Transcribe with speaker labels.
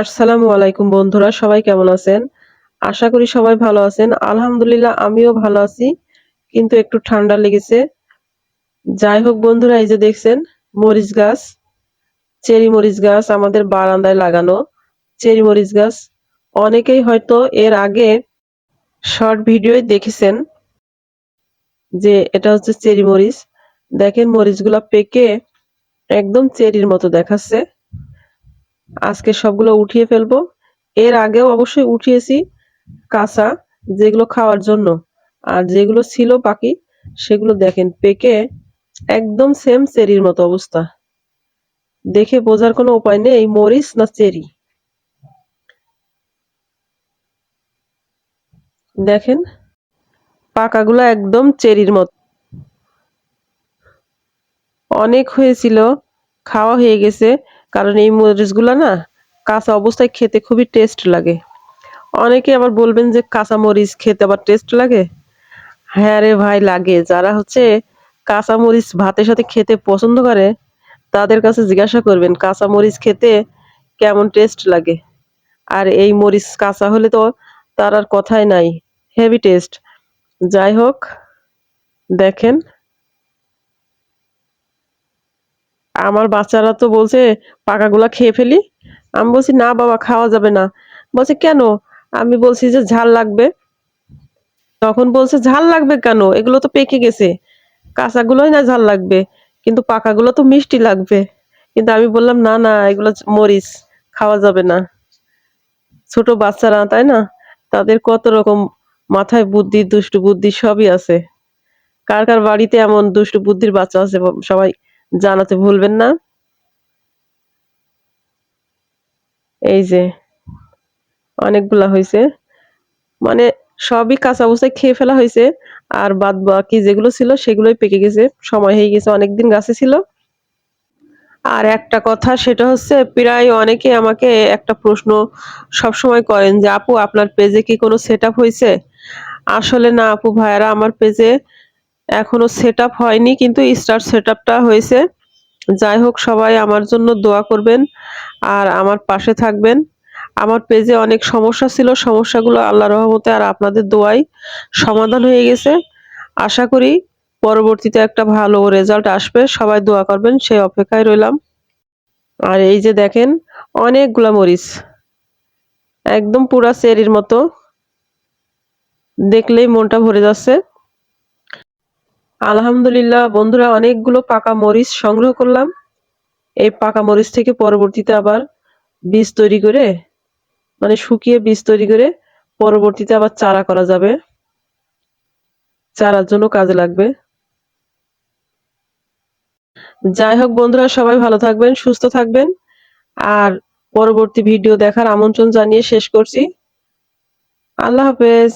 Speaker 1: আসসালামু আলাইকুম বন্ধুরা, সবাই কেমন আছেন? আশা করি সবাই ভালো আছেন। আলহামদুলিল্লাহ, আমিও ভালো আছি, কিন্তু একটু ঠান্ডা লেগেছে। যাই হোক বন্ধুরা, এই যে দেখছেন, মরিচ গাছ, চেরি মরিচ গাছ আমাদের বারান্দায় লাগানো চেরি মরিচ গাছ। অনেকেই হয়তো এর আগে শর্ট ভিডিওয় দেখেছেন যে এটা হচ্ছে চেরি মরিচ। দেখেন মরিচগুলা পেকে একদম চেরির মতো দেখাচ্ছে। আজকে সবগুলো উঠিয়ে ফেলব। এর আগেও অবশ্যই উঠিয়েছি কাঁচা, যেগুলো খাওয়ার জন্য। আর যেগুলো ছিল বাকি, সেগুলো দেখেন, পেকে একদম সেম চেরির মতো অবস্থা। দেখে বোঝার কোনো উপায় নেই মরিচ না চেরি? দেখেন, পাকাগুলো একদম চেরির মতো। অনেক হয়েছিল, খাওয়া হয়ে গেছে। কারণ এই মরিচগুলো না কাঁচা অবস্থায় খেতে খুবই টেস্ট লাগে। অনেকে আবার বলবেন যে কাঁচা মরিচ খেতে আবার টেস্ট লাগে? হ্যাঁ রে ভাই, লাগে। যারা হচ্ছে কাঁচা মরিচ ভাতের সাথে খেতে পছন্দ করে, তাদের কাছে জিজ্ঞাসা করবেন কাঁচা মরিচ খেতে কেমন টেস্ট লাগে? আর এই মরিচ কাঁচা হলে তো তার আর কথাই নাই। হেভি টেস্ট যাই হোক, দেখেন। আমার বাচ্চারা তো বলছে, পাকাগুলা খেয়ে ফেলি। আমি বলছি, না বাবা, খাওয়া যাবে না। বলছে, কেন? আমি বলছি যে, ঝাল লাগবে। তখন বলছে, ঝাল লাগবে কেন? এগুলো তো পেকে গেছে। কাঁচাগুলোই না ঝাল লাগবে, কিন্তু পাকাগুলো তো মিষ্টি লাগবে। কিন্তু আমি বললাম, না না, এগুলো মরিচ, খাওয়া যাবে না। ছোট বাচ্চারা, তাই না? তাদের কত রকম মাথায় বুদ্ধি, দুষ্টু বুদ্ধি সবই আছে। কার কার বাড়িতে এমন দুষ্টু বুদ্ধির বাচ্চা আছে? সবাই জানাতে ভুলবেন না। এই যে, অনেকগুলা হয়েছে মানে সবই কাঁচা অবস্থায় খেয়ে ফেলা হয়েছে আর বাদ বাকি যেগুলো ছিল সেগুলোই পেকে গেছে। সময় হয়ে গেছে, অনেকদিন গাছে ছিল। আর একটা কথা, সেটা হচ্ছে প্রায় অনেকে আমাকে একটা প্রশ্ন সব সময় করেন যে, আপু, আপনার পেজে কি কোনো সেট হয়েছে আসলে না, আপু ভাইয়ারা, আমার পেজে এখনও সেট হয়নি, কিন্তু স্টার সেট হয়েছে। যাই হোক, সবাই আমার জন্য দোয়া করবেন আর আমার পাশে থাকবেন। আমার পেজে অনেক সমস্যা ছিল, সমস্যাগুলো আল্লাহ রহমতে আর আপনাদের দোয়াই সমাধান হয়ে গেছে। আশা করি পরবর্তীতে একটা ভালো রেজাল্ট আসবে। সবাই দোয়া করবেন সেই অপেক্ষায় রইলাম। আর এই যে দেখেন অনেকগুলা মরিচ। একদম পুরা চেরির মতো। দেখলেই মনটা ভরে যাচ্ছে। আলহামদুলিল্লাহ, বন্ধুরা, অনেকগুলো পাকা মরিচ সংগ্রহ করলাম। এই পাকা মরিচ থেকে পরবর্তীতে আবার বীজ তৈরি করে মানে শুকিয়ে বীজ তৈরি করে পরবর্তীতে আবার চারা করা যাবে। চারার জন্য কাজে লাগবে। যাই হোক, বন্ধুরা, সবাই ভালো থাকবেন, সুস্থ থাকবেন। আর পরবর্তী ভিডিও দেখার আমন্ত্রণ জানিয়ে শেষ করছি। আল্লাহ হাফেজ।